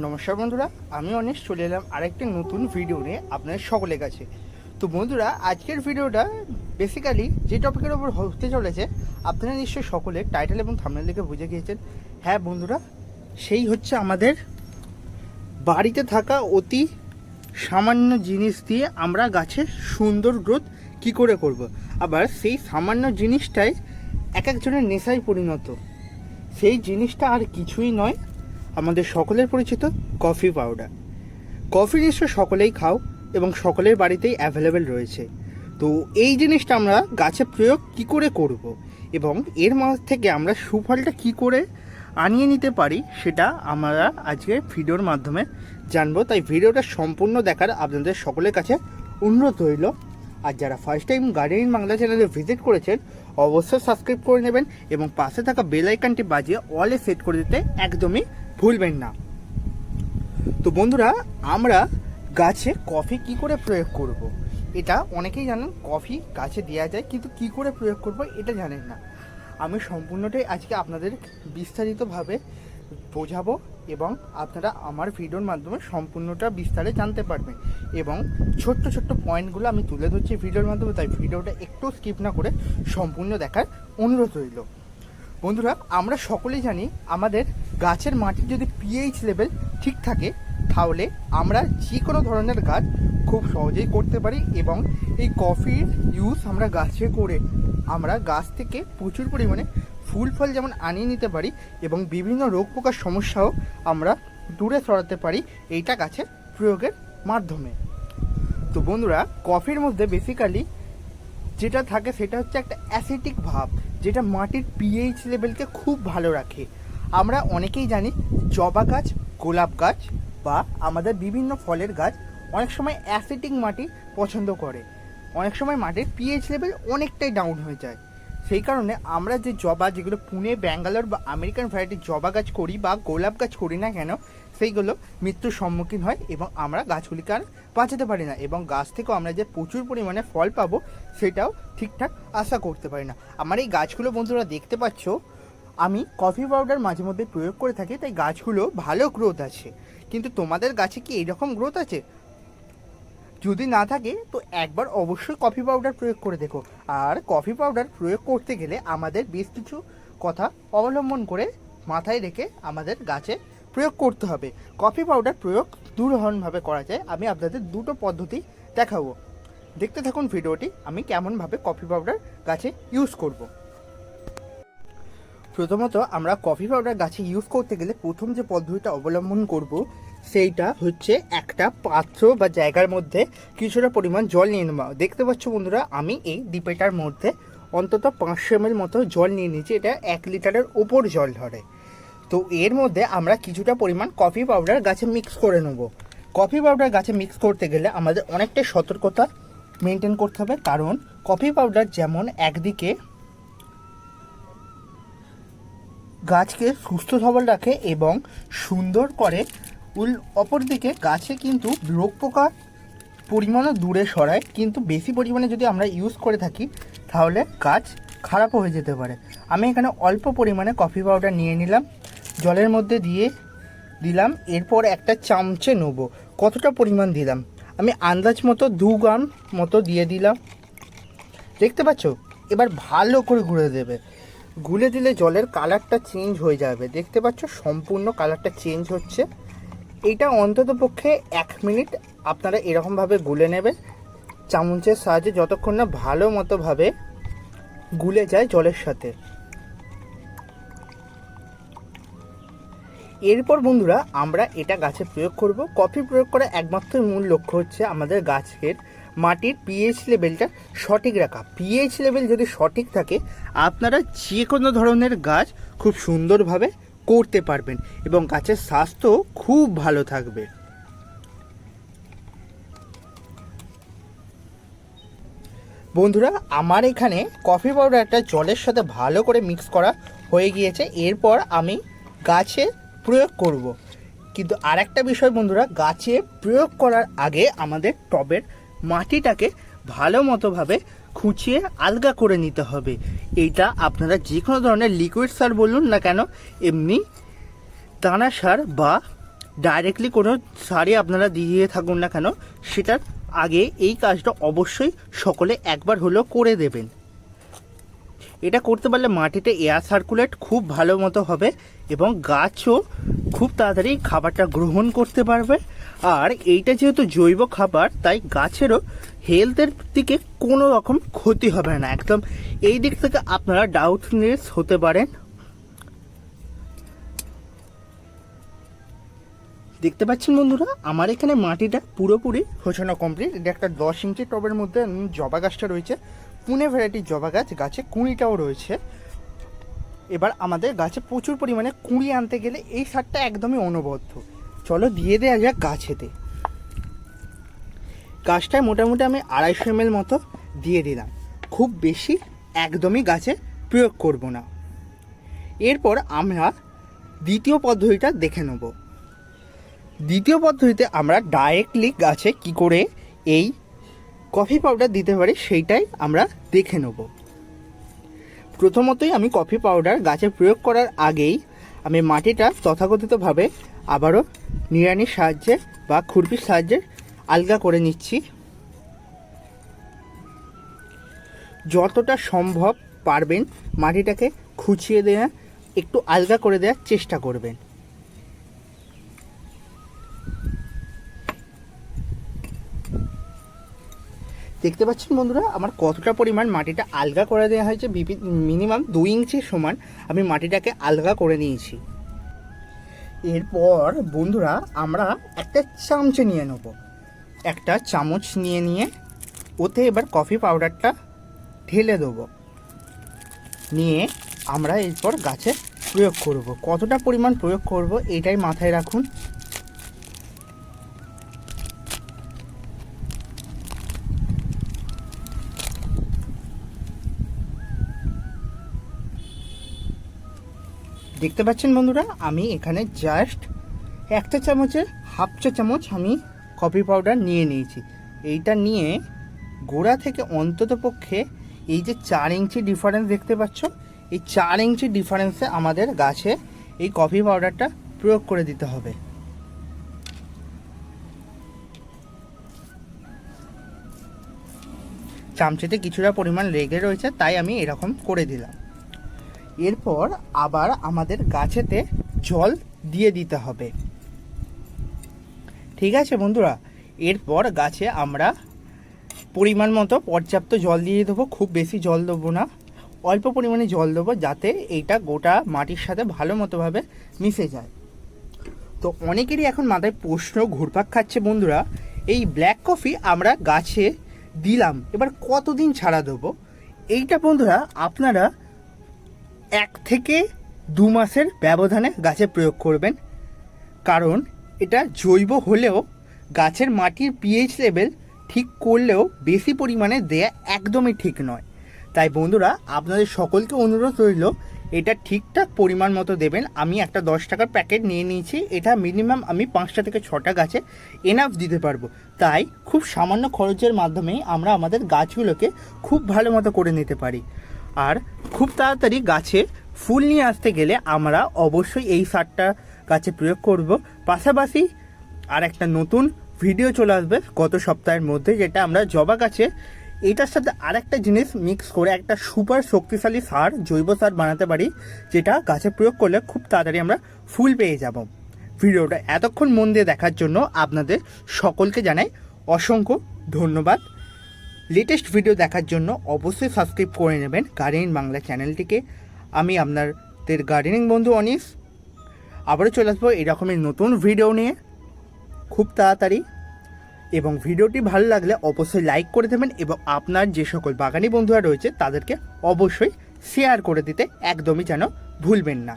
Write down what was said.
নমস্কার বন্ধুরা, আমি অনেক চলে এলাম আরেকটি নতুন ভিডিও নিয়ে আপনাদের সকলের কাছে। তো বন্ধুরা, আজকের ভিডিওটা বেসিক্যালি যে টপিকের ওপর হতে চলেছে, আপনারা নিশ্চয়ই সকলে টাইটেল এবং থামনেল দেখে বুঝে গিয়েছেন। হ্যাঁ বন্ধুরা, সেই হচ্ছে আমাদের বাড়িতে থাকা অতি সামান্য জিনিস দিয়ে আমরা গাছের সুন্দর গ্রোথ কি করে করব। আবার সেই সামান্য জিনিসটাই এক একজনের নেশায় পরিণত। সেই জিনিসটা আর কিছুই নয় আমাদের সকলের পরিচিত কফি পাউডার। কফি নিশ্চয় সকলেই খাও এবং সকলের বাড়িতেই অ্যাভেলেবেল রয়েছে। তো এই জিনিসটা আমরা গাছে প্রয়োগ কি করে করব এবং এর মাঝ থেকে আমরা সুফলটা কি করে আনিয়ে নিতে পারি সেটা আমরা আজকে ভিডিওর মাধ্যমে জানব। তাই ভিডিওটা সম্পূর্ণ দেখার আপনাদের সকলের কাছে অনুরোধ রইল। আর যারা ফার্স্ট টাইম গার্ডেনিং বাংলা চ্যানেলে ভিজিট করেছেন, অবশ্যই সাবস্ক্রাইব করে নেবেন এবং পাশে থাকা বেল আইকনটি বাজিয়ে অলে সেট করে দিতে একদমই ভুলবেন না। তো বন্ধুরা, আমরা গাছে কফি কি করে প্রয়োগ করব। এটা অনেকেই জানেন, কফি গাছে দেওয়া যায়, কিন্তু কি করে প্রয়োগ করব এটা জানেন না। আমি সম্পূর্ণটাই আজকে আপনাদের বিস্তারিতভাবে বোঝাবো এবং আপনারা আমার ভিডিওর মাধ্যমে সম্পূর্ণটা বিস্তারে জানতে পারবেন এবং ছোট্ট ছোট্ট পয়েন্টগুলো আমি তুলে ধরছি ভিডিওর মাধ্যমে, তাই ভিডিওটা একটু স্কিপ না করে সম্পূর্ণ দেখার অনুরোধ রইল। বন্ধুরা, আমরা সকলেই জানি আমাদের গাছের মাটির যদি পিএইচ লেভেল ঠিক থাকে, তাহলে আমরা যে কোনো ধরনের গাছ খুব সহজেই করতে পারি এবং এই কফির ইউজ আমরা গাছে করে আমরা গাছ থেকে প্রচুর পরিমাণে ফুল ফল যেমন আনিয়ে নিতে পারি এবং বিভিন্ন রোগ পোকার সমস্যাও আমরা দূরে সরাতে পারি এইটা গাছের প্রয়োগের মাধ্যমে। তো বন্ধুরা কফির মধ্যে বেসিক্যালি যেটা থাকে সেটা হচ্ছে একটা অ্যাসিটিক ভাব, যেটা মাটির পিএইচ লেভেলকে খুব ভালো রাখে। আমরা অনেকেই জানি জবা গাছ, গোলাপ গাছ বা আমাদের বিভিন্ন ফলের গাছ অনেক সময় অ্যাসিটিক মাটি পছন্দ করে। অনেক সময় মাটির পিএইচ লেভেল অনেকটাই ডাউন হয়ে যায়। সেই কারণে আমরা যে জবা, যেগুলো পুনে, ব্যাঙ্গালোর বা আমেরিকান ভ্যারাইটির জবা গাছ করি বা গোলাপ গাছ করি না কেন, সেইগুলো মৃত্যুর সম্মুখীন হয় এবং আমরা গাছগুলিকে আর বাঁচাতে পারি না এবং গাছ থেকেও আমরা যে প্রচুর পরিমাণে ফল পাবো, সেটাও ঠিকঠাক আশা করতে পারি না। আমার এই গাছগুলো বন্ধুরা দেখতে পাচ্ছ আমি কফি পাউডার মাঝে মধ্যে প্রয়োগ করে থাকি, তাই গাছগুলো ভালো গ্রোথ আছে। কিন্তু তোমাদের গাছে কি এইরকম গ্রোথ আছে? যদি না থাকে, তো একবার অবশ্যই কফি পাউডার প্রয়োগ করে দেখো। আর কফি পাউডার প্রয়োগ করতে গেলে আমাদের বেশ কিছু কথা অবলম্বন করে মাথায় রেখে আমাদের গাছে প্রয়োগ করতে হবে। কফি পাউডার প্রয়োগ দুরকমভাবে করা যায়। আমি আপনাদের দুটো পদ্ধতি দেখাবো। দেখতে থাকুন ভিডিওটি, আমি কেমনভাবে কফি পাউডার গাছে ইউজ করব। প্রথমত আমরা কফি পাউডার গাছে ইউজ করতে গেলে প্রথম যে পদ্ধতিটা অবলম্বন করব, সেইটা হচ্ছে একটা পাত্র বা জায়গার মধ্যে কিছুটা পরিমাণ জল নিয়ে নেওয়া। দেখতে পাচ্ছ বন্ধুরা, আমি এই ডিপেটার মধ্যে অন্তত পাঁচশো এম মতো জল নিয়ে নিয়েছি, এটা এক লিটারের ওপর জল ধরে। তো এর মধ্যে আমরা কিছুটা পরিমাণ কফি পাউডার গাছে মিক্স করে নেব। কফি পাউডার গাছে মিক্স করতে গেলে আমাদের অনেকটাই সতর্কতা মেনটেন করতে হবে, কারণ কফি পাউডার যেমন একদিকে গাছকে সুস্থ সবল রাখে এবং সুন্দর করে উল, অপরদিকে গাছে কিন্তু রোগ পোকা পরিমাণও দূরে সরায়। কিন্তু বেশি পরিমাণে যদি আমরা ইউজ করে থাকি, তাহলে গাছ খারাপও হয়ে যেতে পারে। আমি এখানে অল্প পরিমাণে কফি পাউডার নিয়ে নিলাম, জলের মধ্যে দিয়ে দিলাম, এরপর একটা চামচে নেব। কতটা পরিমাণ দিলাম? আমি আন্দাজ মতো দু গ্রাম মতো দিয়ে দিলাম। দেখতে পাচ্ছ? এবার ভালো করে ঘুরে দেবে। গুলে দিলে জলের কালারটা চেঞ্জ হয়ে যাবে। দেখতে পাচ্ছ, সম্পূর্ণ কালারটা চেঞ্জ হচ্ছে। এটা অন্তত পক্ষে এক মিনিট আপনারা এরকমভাবে গুলে নেবেন। চামচের সাহায্যে যতক্ষণ না ভালো মতোভাবে গুলে যায় জলের সাথে। এরপর বন্ধুরা, আমরা এটা গাছে প্রয়োগ করব। কফি প্রয়োগ করা একমাত্র মূল লক্ষ্য হচ্ছে আমাদের গাছের মাটির পিএইচ লেভেলটা সঠিক রাখা। পিএইচ লেভেল যদি সঠিক থাকে, আপনারা যে কোনো ধরনের গাছ খুব সুন্দরভাবে করতে পারবেন এবং গাছের স্বাস্থ্য খুব ভালো থাকবে। বন্ধুরা, আমার এখানে কফি পাউডারটা জলের সাথে ভালো করে মিক্স করা হয়ে গিয়েছে। এরপর আমি গাছে প্রয়োগ করব। কিন্তু আর একটা বিষয় বন্ধুরা, গাছে প্রয়োগ করার আগে আমাদের টবের মাটিটাকে ভালো মতোভাবে খুঁচিয়ে আলগা করে নিতে হবে। এইটা আপনারা যে কোনো ধরনের লিকুইড সার বলুন না কেন, এমনি দানা সার বা ডাইরেক্টলি কোনো সারে আপনারা দিয়ে থাকুন না কেন, সেটার আগে এই কাজটা অবশ্যই সকলে একবার হলেও করে দেবেন। এটা করতে পারলে মাটিতে এয়ার সার্কুলেট খুব ভালো মতো হবে এবং গাছও খুব তাড়াতাড়ি খাবারটা গ্রহণ করতে পারবে। আর এইটা যেহেতু জৈব খাবার, তাই গাছেরও হেলথের দিকে কোনো রকম ক্ষতি হবে না। একদম এই দিক থেকে আপনারা ডাউটনেস হতে পারেন। দেখতে পাচ্ছেন বন্ধুরা, আমার এখানে মাটিটা পুরোপুরি হোছানো কমপ্লিট এটা একটা দশ ইঞ্চি টবের মধ্যে জবা গাছটা রয়েছে। পুনে ভ্যারাইটির জবা গাছ, গাছে কুঁড়িটাও রয়েছে। এবার আমাদের গাছে প্রচুর পরিমাণে কুঁড়ি আনতে গেলে এই সারটা একদমই অনবদ্য। চলো দিয়ে দেওয়া যাক গাছেতে। গাছটায় মোটামুটি আমি আড়াইশো এম মতো দিয়ে দিলাম। খুব বেশি একদমই গাছে প্রয়োগ করব না। এরপর আমরা দ্বিতীয় পদ্ধতিটা দেখে নেব। দ্বিতীয় পদ্ধতিতে আমরা ডাইরেক্টলি গাছে কি করে এই কফি পাউডার দিতে পারি সেইটাই আমরা দেখে নেব। প্রথমতই আমি কফি পাউডার গাছে প্রয়োগ করার আগেই আমি মাটিটা তথাকথিতভাবে আবারও নিড়ানির সাহায্যে বা খুরপির সাহায্যে আলগা করে নিচ্ছি। যতটা সম্ভব পারবেন মাটিটাকে খুঁচিয়ে দেওয়া একটু আলগা করে দেওয়ার চেষ্টা করবেন। দেখতে পাচ্ছেন বন্ধুরা, আমার কতটা পরিমাণ মাটিটা আলগা করে দেওয়া হয়েছে মিনিমাম দুই ইঞ্চি সমান আমি মাটিটাকে আলগা করে নিয়েছি। এরপর বন্ধুরা আমরা একটা চামচ নিয়ে নেব। একটা চামচ নিয়ে নিয়ে ওতে এবার কফি পাউডারটা ঢেলে দেবো। নিয়ে আমরা এরপর গাছে প্রয়োগ করব। কতটা পরিমাণ প্রয়োগ করব এটাই মাথায় রাখুন। দেখতে পাচ্ছেন বন্ধুরা, আমি এখানে জাস্ট একটা চামচের হাফ চা চামচ আমি কফি পাউডার নিয়ে নিয়েছি। এইটা নিয়ে গোড়া থেকে অন্তত পক্ষে এই যে চার ইঞ্চি ডিফারেন্স দেখতে পাচ্ছ, এই চার ইঞ্চি ডিফারেন্সে আমাদের গাছে এই কফি পাউডারটা প্রয়োগ করে দিতে হবে। চামচেতে কিছুটা পরিমাণ লেগে রয়েছে, তাই আমি এরকম করে দিলাম। এরপর আবার আমাদের গাছেতে জল দিয়ে দিতে হবে। ঠিক আছে বন্ধুরা? এরপর গাছে আমরা পরিমাণ মতো পর্যাপ্ত জল দিয়ে দেবো, খুব বেশি জল দেবো না। অল্প পরিমাণে জল দেবো যাতে এইটা গোটা মাটির সাথে ভালো মতোভাবে মিশে যায়। তো অনেকেরই এখন মাথায় প্রশ্ন ঘুরপাক খাচ্ছে বন্ধুরা, এই ব্ল্যাক কফি আমরা গাছে দিলাম, এবার কতদিন ছাড়া দেবো? এইটা বন্ধুরা, আপনারা এক থেকে দু মাসের ব্যবধানে গাছে প্রয়োগ করবেন। কারণ এটা জৈব হলেও গাছের মাটির পিএইচ লেভেল ঠিক করলেও বেশি পরিমাণে দেয়া একদমই ঠিক নয়। তাই বন্ধুরা, আপনাদের সকলকে অনুরোধ রইল, এটা ঠিকঠাক পরিমাণ মতো দেবেন। আমি একটা দশ টাকার প্যাকেট নিয়ে নিয়েছি। এটা মিনিমাম আমি পাঁচটা থেকে ছটা গাছে এনাফ দিতে পারব। তাই খুব সামান্য খরচের মাধ্যমেই আমরা আমাদের গাছগুলোকে খুব ভালো মতো করে নিতে পারি। আর খুব তাড়াতাড়ি গাছে ফুল নিয়ে আসতে গেলে আমরা অবশ্যই এই সারটা গাছে প্রয়োগ করব। পাশাপাশি আর একটা নতুন ভিডিও চলে আসবে গত সপ্তাহের মধ্যে, যেটা আমরা জবা গাছে এটার সাথে আর একটা জিনিস মিক্স করে একটা সুপার শক্তিশালী সার, জৈব সার বানাতে পারি, যেটা গাছে প্রয়োগ করলে খুব তাড়াতাড়ি আমরা ফুল পেয়ে যাব। ভিডিওটা এতক্ষণ মন দিয়ে দেখার জন্য আপনাদের সকলকে জানাই অসংখ্য ধন্যবাদ। লেটেস্ট ভিডিও দেখার জন্য অবশ্যই সাবস্ক্রাইব করে নেবেন গার্ডেনিং বাংলা চ্যানেলটিকে আমি আপনাদের গার্ডেনিং বন্ধু অনিস। আবারও চলে আসব এরকমের নতুন ভিডিও নিয়ে। খুব তাড়াতাড়ি। এবং ভিডিওটি ভালো লাগলে অবশ্যই লাইক করে দেবেন এবং আপনার যে সকল বাগানি বন্ধুরা রয়েছে তাদেরকে অবশ্যই শেয়ার করে দিতে একদমই যেন ভুলবেন না।